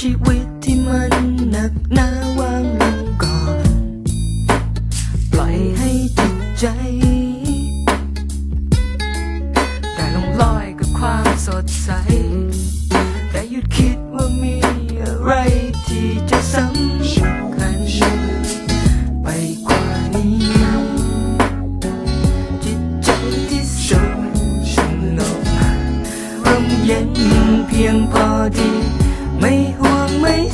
ชีวิตที่มันหนักหนาวางลงก่อน ปล่อยให้จิตใจ แต่ลงลอยกับความสดใส แต่หยุดคิดว่ามีอะไรที่จะสำคัญไปกว่านี้ จิตใจที่สงบสงบร่มเย็นเพียงพอดี mấy hôm Mây.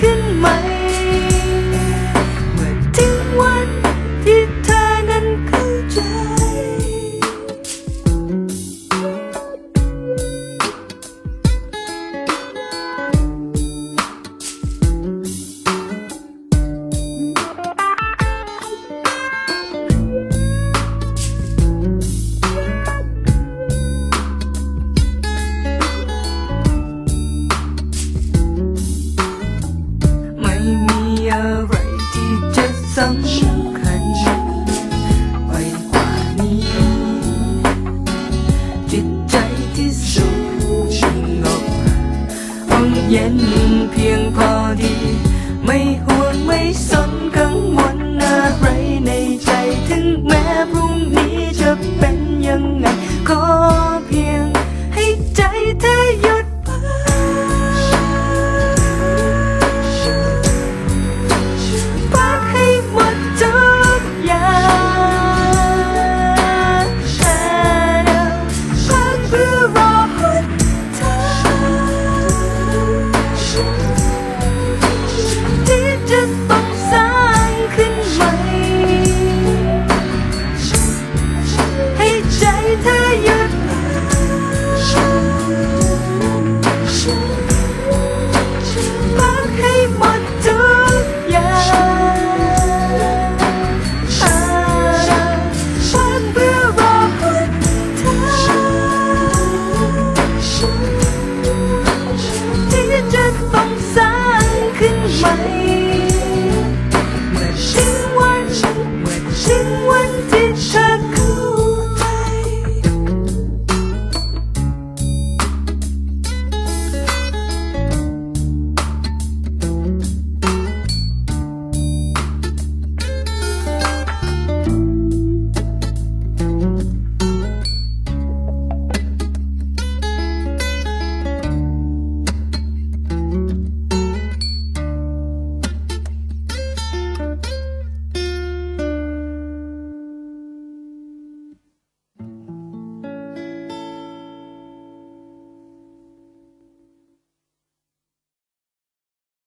ขึ้นไหม mây